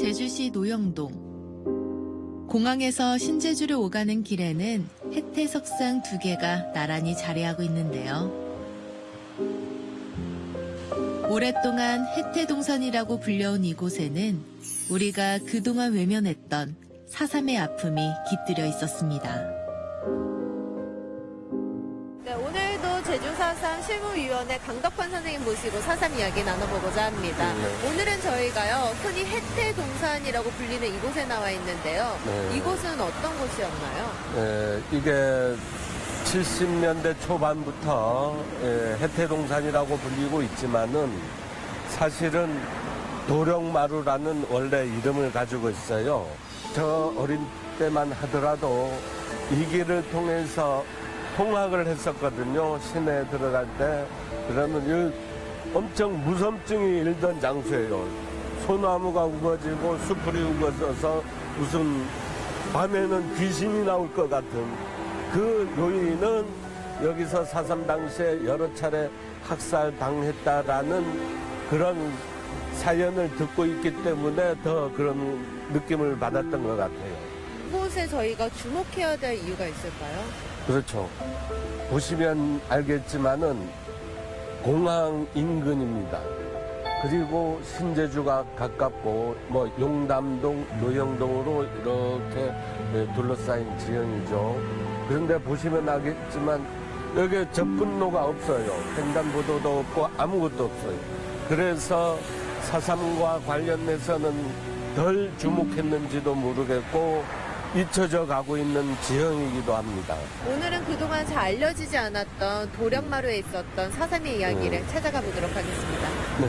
제주시 노영동. 공항에서 신제주를 오가는 길에는 혜태석상 두 개가 나란히 자리하고 있는데요. 오랫동안 혜태동산이라고 불려온 이곳에는 우리가 그동안 외면했던 사삼의 아픔이 깃들여 있었습니다. 실무위원회 강덕환 선생님 모시고 사삼 이야기 나눠보고자 합니다. 네. 오늘은 저희가요, 흔히 혜태동산이라고 불리는 이곳에 나와 있는데요. 네. 이곳은 어떤 곳이었나요? 예, 이게 70년대 초반부터 예, 해태동산이라고 불리고 있지만은 사실은 도령마루라는 원래 이름을 가지고 있어요. 저 어린 때만 하더라도 이 길을 통해서 통학을 했었거든요. 시내에 들어갈 때. 그러면 이 엄청 무섭증이 일던 장소예요. 소나무가 우거지고 수풀이 우거져서 무슨 밤에는 귀신이 나올 것 같은 그 요인은 여기서 사삼 당시에 여러 차례 학살 당했다라는 그런 사연을 듣고 있기 때문에 더 그런 느낌을 받았던 것 같아요. 이곳에 저희가 주목해야 될 이유가 있을까요? 그렇죠. 보시면 알겠지만은 공항 인근입니다. 그리고 신제주가 가깝고 뭐 용담동, 노영동으로 이렇게 예, 둘러싸인 지형이죠. 그런데 보시면 알겠지만 여기 접근로가 없어요. 횡단보도도 없고 아무것도 없어요. 그래서 사삼과 관련해서는 덜 주목했는지도 모르겠고 잊혀져 가고 있는 지형이기도 합니다. 오늘은 그동안 잘 알려지지 않았던 도령마루에 있었던 사삼의 이야기를 음. 찾아가 보도록 하겠습니다. 네.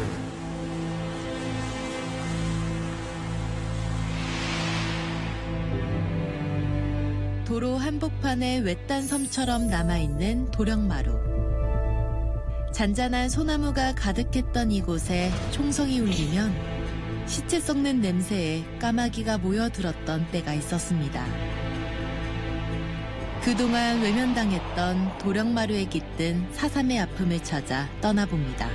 도로 한복판에 외딴 섬처럼 남아있는 도령마루. 잔잔한 소나무가 가득했던 이곳에 총성이 울리면 시체 썩는 냄새에 까마귀가 모여들었던 때가 있었습니다. 그동안 외면당했던 도령마루에 깃든 사삼의 아픔을 찾아 떠나봅니다.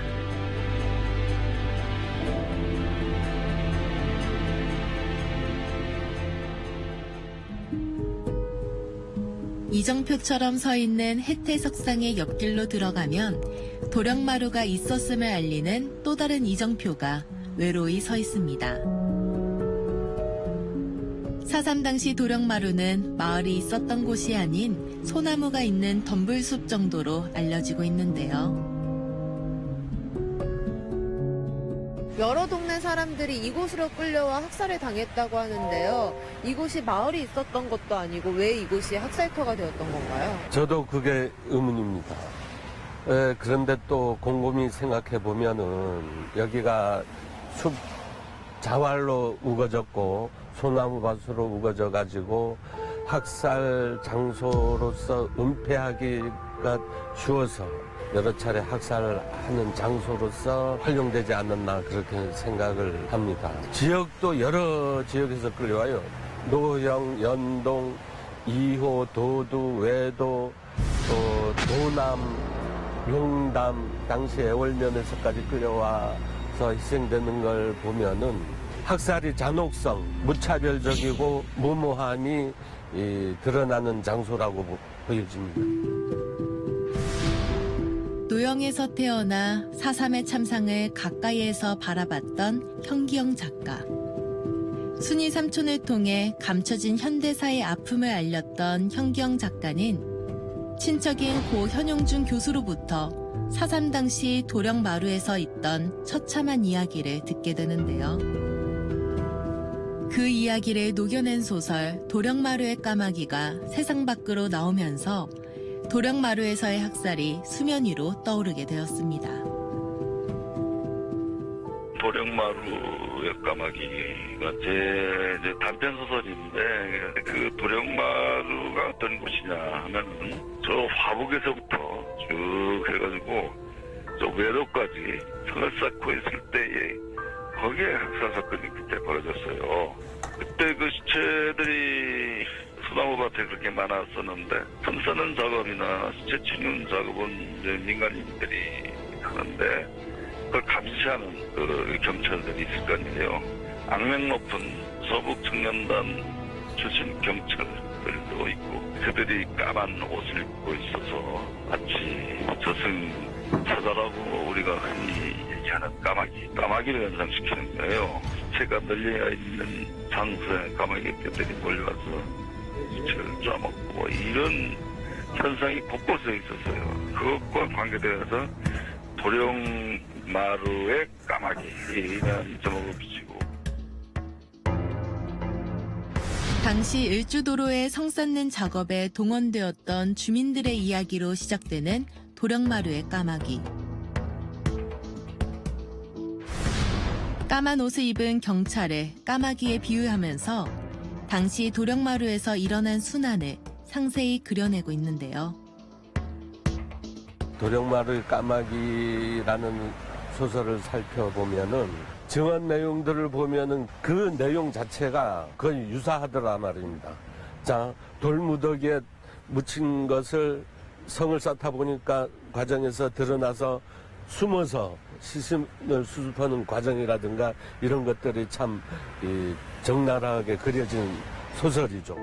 이정표처럼 서 있는 혜태석상의 옆길로 들어가면 도령마루가 있었음을 알리는 또 다른 이정표가 외로이 서 있습니다. 사삼 당시 도령마루는 마을이 있었던 곳이 아닌 소나무가 있는 덤불숲 정도로 알려지고 있는데요. 여러 동네 사람들이 이곳으로 끌려와 학살을 당했다고 하는데요. 이곳이 마을이 있었던 것도 아니고 왜 이곳이 학살터가 되었던 건가요? 저도 그게 의문입니다. 에, 그런데 또 곰곰이 생각해 보면은 여기가 숲 자활로 우거졌고 소나무 밭으로 우거져 가지고 학살 장소로서 은폐하기가 쉬워서 여러 차례 학살하는 장소로서 활용되지 않았나 그렇게 생각을 합니다. 지역도 여러 지역에서 끌려와요. 노영, 연동, 이호, 도두, 외도, 또 도남, 용담, 당시 애월면에서까지 끌려와 서 희생되는 걸 보면은 학살이 잔혹성, 무차별적이고 무모함이 이, 드러나는 장소라고 보- 보여집니다. 노영에서 태어나 사삼의 참상을 가까이에서 바라봤던 현기영 작가. 순이 삼촌을 통해 감춰진 현대사의 아픔을 알렸던 현기영 작가는 친척인 고 현용준 교수로부터 사삼 당시 도령 마루에서 있던 처참한 이야기를 듣게 되는데요. 그 이야기를 녹여낸 소설 도령마루의 까마귀가 세상 밖으로 나오면서 도령마루에서의 학살이 수면 위로 떠오르게 되었습니다. 도령마루의 까마귀가 제 이제 단편 소설인데 그 도령마루가 어떤 곳이냐 하면은 저 화북에서부터 쭉 해가지고 저 외도까지 선을 쌓고 있을 때에 거기에 학살 사건이 그때 벌어졌어요. 그때 그 시체들이 소나무 밭에 그렇게 많았었는데 선 써는 작업이나 시체 치는 작업은 민간인들이 하는데 그걸 감시하는 그 경찰들이 있을 거 아니에요. 악명 높은 서북 청년단 출신 경찰들도 있고 그들이 까만 옷을 입고 있어서 마치 저승 사자라고 우리가 흔히 얘기하는 까마귀 까마귀를 연상시키는 거예요 새가 널려 있는 장소에 까마귀들이 몰려와서 이치를 짜먹고 뭐 이런 현상이 곳곳에 있었어요 그것과 관계되어서 도령 마루의 까마귀라는 제목을 붙이고 당시 일주도로의 성 쌓는 작업에 동원되었던 주민들의 이야기로 시작되는 도령마루의 까마귀. 까만 옷을 입은 경찰을 까마귀에 비유하면서 당시 도령마루에서 일어난 순환을 상세히 그려내고 있는데요. 도령마루의 까마귀라는 소설을 살펴보면은 증언 내용들을 보면은 그 내용 자체가 거의 유사하더라 말입니다. 자, 돌무더기에 묻힌 것을 성을 쌓다 보니까 과정에서 드러나서 숨어서 시신을 수습하는 과정이라든가 이런 것들이 참 이, 적나라하게 그려진 소설이죠.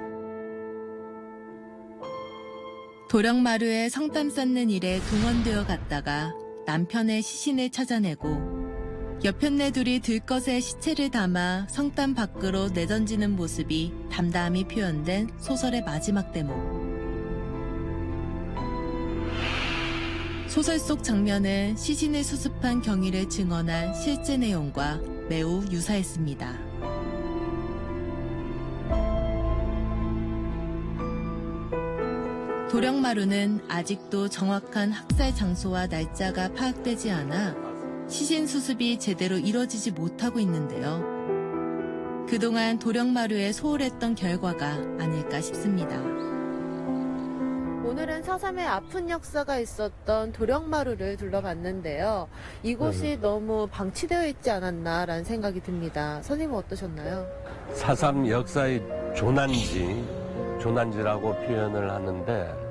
도령마루에 성담 쌓는 일에 동원되어 갔다가 남편의 시신을 찾아내고 여편네 둘이 들것에 시체를 담아 성담 밖으로 내던지는 모습이 담담히 표현된 소설의 마지막 대목. 소설 속 장면은 시신을 수습한 경위를 증언한 실제 내용과 매우 유사했습니다. 도령마루는 아직도 정확한 학살 장소와 날짜가 파악되지 않아 시신 수습이 제대로 이뤄지지 못하고 있는데요. 그동안 도령마루에 소홀했던 결과가 아닐까 싶습니다. 오늘은 서삼의 아픈 역사가 있었던 도령마루를 둘러봤는데요. 이곳이 너무 방치되어 있지 않았나라는 생각이 듭니다. 선생님은 어떠셨나요? 사삼 역사의 조난지, 조난지라고 표현을 하는데, 에,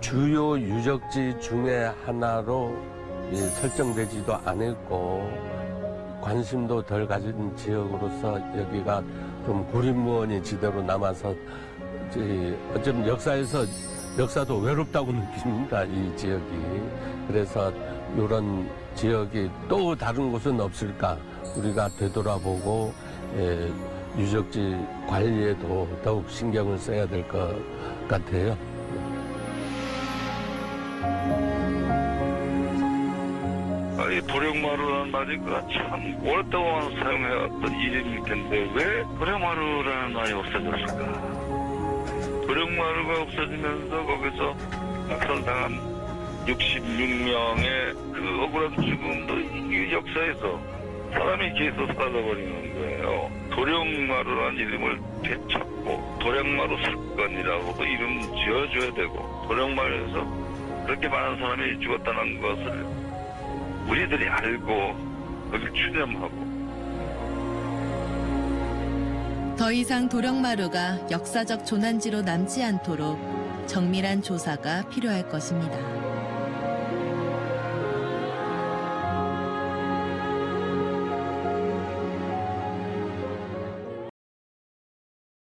주요 유적지 중에 하나로 이 설정되지도 않았고, 관심도 덜 가진 지역으로서 여기가 좀 구린무원이 지대로 남아서, 이 어쩜 역사에서, 역사도 외롭다고 느낍니다, 이 지역이. 그래서 이런 지역이 또 다른 곳은 없을까? 우리가 되돌아보고 에, 유적지 관리에도 더욱 신경을 써야 될 것 같아요. 아, 이 도령마루라는 말이 그참 오랫동안 사용해왔던 이름일 텐데 왜 도령마루라는 말이 없어졌을까? 도령마루가 없어지면서 거기서 학살당한 66명의 그 억울한 죽음도 이 역사에서 사람이 계속 사라져버리는 거예요. 도령마루라는 이름을 되찾고 도령마루 사건이라고도 이름 지어줘야 되고 도령마루에서 그렇게 많은 사람이 죽었다는 것을 우리들이 알고 거길 추념하고 더 이상 도령마루가 역사적 조난지로 남지 않도록 정밀한 조사가 필요할 것입니다.